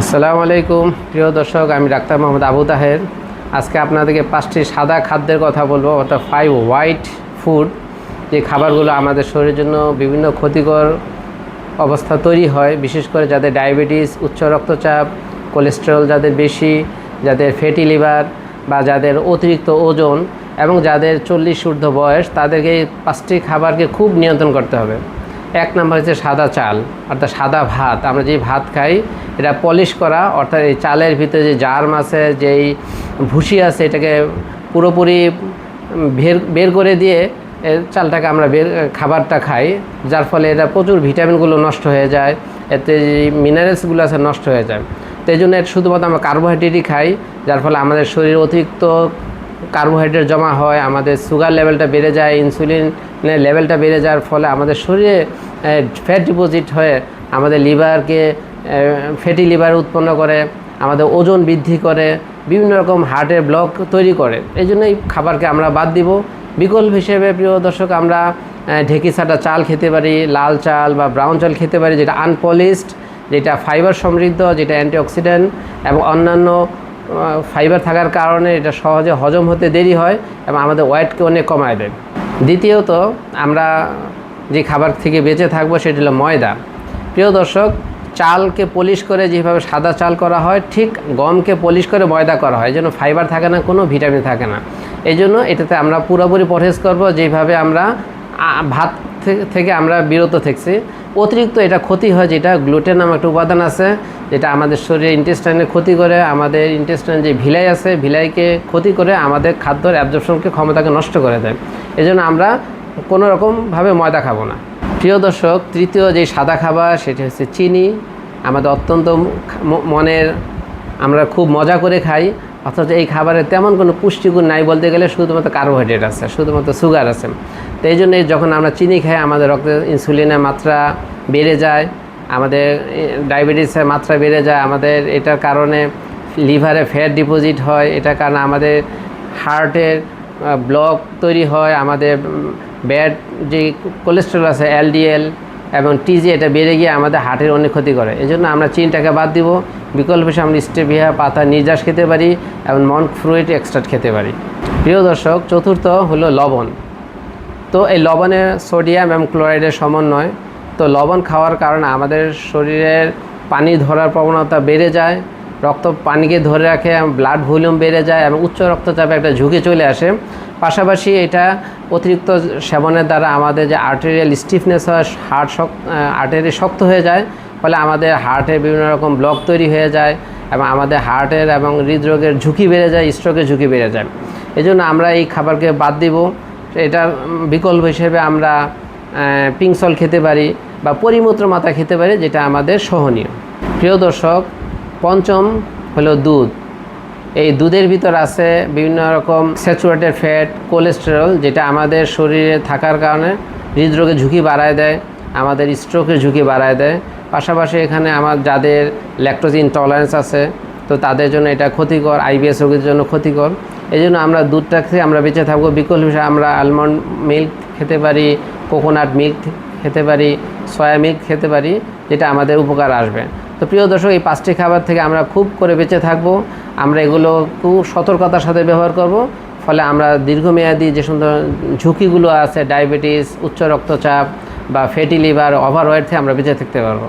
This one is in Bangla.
আসসালামু আলাইকুম। প্রিয় দর্শক, আমি ডাক্তার মোহাম্মদ আবু তাহের। আজকে আপনাদেরকে পাঁচটি সাদা খাদ্যের কথা বলব, অর্থাৎ ফাইভ হোয়াইট ফুড যে খাবারগুলো আমাদের শরীরের জন্য বিভিন্ন ক্ষতিকর অবস্থা তৈরি হয়, বিশেষ করে যাদের ডায়াবেটিস, উচ্চ রক্তচাপ কোলেস্টেরল যাদের বেশি, যাদের ফ্যাটি লিভার বা যাদের অতিরিক্ত ওজন এবং যাদের চল্লিশ ঊর্ধ্ব বয়স, তাদেরকে পাঁচটি খাবারকে খুব নিয়ন্ত্রণ করতে হবে। এক নম্বর হচ্ছে সাদা চাল, অর্থাৎ সাদা ভাত। আমরা যে ভাত খাই, এটা পলিশ করা, অর্থাৎ এই চালের ভিতরে যে জার্ম আছে, যেই ভুসি আছে, এটাকে পুরোপুরি বের বের করে দিয়ে চালটাকে আমরা বের, খাবারটা খাই, যার ফলে এটা প্রচুর ভিটামিনগুলো নষ্ট হয়ে যায়, এতে যে মিনারেলসগুলো আছে নষ্ট হয়ে যায়। তো এই জন্য শুধুমাত্র আমরা কার্বোহাইড্রেটই খাই, যার ফলে আমাদের শরীর অতিরিক্ত কার্বোহাইড্রেট জমা হয়, আমাদের সুগার লেভেলটা বেড়ে যায় ইনসুলিনের লেভেলটা বেড়ে যাওয়ার ফলে আমাদের শরীরে ফ্যাট ডিপোজিট হয়ে আমাদের লিভারকে ফ্যাটি লিভার উৎপন্ন করে, আমাদের ওজন বৃদ্ধি করে, বিভিন্ন রকম হার্টের ব্লক তৈরি করে। এই জন্য এই খাবারকে আমরা বাদ দিব। বিকল্প হিসেবে, প্রিয় দর্শক, আমরা ঢেকি ছাটা চাল খেতে পারি, লাল চাল বা ব্রাউন চাল খেতে পারি, যেটা আনপলিশড যেটা ফাইবার সমৃদ্ধ, যেটা অ্যান্টিঅক্সিডেন্ট এবং অন্যান্য ফাইবার থাকার কারণে এটা সহজে হজম হতে দেরি হয় এবং আমাদের ওয়েটকে অনেক কমায় দেয়। দ্বিতীয়ত, আমরা যে খাবার থেকে বেঁচে থাকব সেটি হলো ময়দা। প্রিয় দর্শক, চালকে পলিশ করে যেভাবে সাদা চাল করা হয়, ঠিক গমকে পলিশ করে ময়দা করা হয়। যেন ফাইবার থাকে না, কোনো ভিটামিন থাকে না। এই জন্য এটাতে আমরা পুরোপুরি পরহেজ করব, যেভাবে আমরা ভাত থেকে আমরা বিরত থাকছি। অতিরিক্ত এটা ক্ষতি হয় যেটা গ্লুটেন নামক একটা উপাদান আছে, যেটা আমাদের শরীরে ইন্টেস্টাইনে ক্ষতি করে, আমাদের ইন্টেস্টাইন যে ভিলাই আছে, ভিলাইকে ক্ষতি করে আমাদের খাদ্যর অ্যাবজর্পশনকে ক্ষমতাকে নষ্ট করে দেয়। এই জন্য আমরা কোনো রকমভাবে ময়দা খাব না। প্রিয় দর্শক, তৃতীয় যে সাদা খাবার, সেটি হচ্ছে চিনি। আমাদের অত্যন্ত মনের, আমরা খুব মজা করে খাই, অথচ এই খাবারে তেমন কোনো পুষ্টিগুণ নাই বলতে গেলে শুধুমাত্র কার্বোহাইড্রেট আছে, শুধুমাত্র সুগার আছে। তো এই জন্যই যখন আমরা চিনি খাই, আমাদের রক্তে ইনসুলিনের মাত্রা বেড়ে যায়, আমাদের ডায়াবেটিসের মাত্রা বেড়ে যায়, আমাদের এটার কারণে লিভারে ফ্যাট ডিপোজিট হয়, এটার কারণে আমাদের হার্টের ব্লক তৈরি হয়, আমাদের ব্যাড যে কোলেস্ট্রল আছে এলডিএল এবং টিজি এটা বেড়ে গিয়ে আমাদের হার্টের অনেক ক্ষতি করে। এই জন্য আমরা চিনটাকে বাদ দিব, বিকল্প হিসেবে আমরা স্টেভিয়া, পাতা নির্যাস খেতে পারি এবং মন্ট ফ্রুইট এক্সট্রাক্ট খেতে পারি। প্রিয় দর্শক, চতুর্থ হলো লবণ। তো এই লবণে সোডিয়াম এবং ক্লোরাইডের সমন্বয়। তো লবণ খাওয়ার কারণে আমাদের শরীরের পানি ধরার প্রবণতা বেড়ে যায়, রক্ত পানিকে ধরে রাখে ব্লাড ভলিউম বেড়ে যায় এবং উচ্চ রক্তচাপে একটা ঝুঁকি চলে আসে। পাশাপাশি এটা অতিরিক্ত সেবনের দ্বারা আমাদের যে আর্টেরিয়াল স্টিফনেস হয় হার্ট শক্ত আর্টারি শক্ত হয়ে যায়, ফলে আমাদের হার্টের বিভিন্ন রকম ব্লক তৈরি হয়ে যায় এবং আমাদের হার্টের এবং হৃদরোগের ঝুঁকি বেড়ে যায় স্ট্রোকের ঝুঁকি বেড়ে যায়। এই জন্য আমরা এই খাবারকে বাদ দিব। এটার বিকল্প হিসেবে আমরা পিংসল খেতে পারি বা পরিমূত্র মাথা খেতে পারি, যেটা আমাদের সহনীয়। প্রিয় দর্শক, পঞ্চম হলো দুধ। এই দুধের ভিতর আছে বিভিন্ন রকম স্যাচুরেটেড ফ্যাট, কোলেস্টেরল, যেটা আমাদের শরীরে থাকার কারণে হৃদরোগের ঝুঁকি বাড়ায় দেয়, আমাদের স্ট্রোকের ঝুঁকি বাড়ায় দেয়। পাশাপাশি এখানে আমার যাদের ল্যাকটোজ ইনটলারেন্স আছে তো তাদের জন্য এটা ক্ষতিকর আইবিএস রোগীর জন্য ক্ষতিকর। এই জন্য আমরা দুধটা থেকে আমরা বেঁচে থাকব। বিকল্প হিসেবে আমরা আলমন্ড মিল্ক খেতে পারি কোকোনাট মিল্ক খেতে পারি সয়া মিল্ক খেতে পারি, যেটা আমাদের উপকার আসবে। তো প্রিয় দর্শক, এই পাঁচটি খাবার থেকে আমরা খুব করে বেঁচে থাকব। আমরা এগুলো খুব সতর্কতার সাথে ব্যবহার করব। ফলে আমরা দীর্ঘমেয়াদী যে সুন্দর ঝুঁকিগুলো আছে ডায়াবেটিস উচ্চ রক্তচাপ বা ফ্যাটি লিভার ওভারওয়েট থেকে আমরা বেঁচে থাকতে পারব।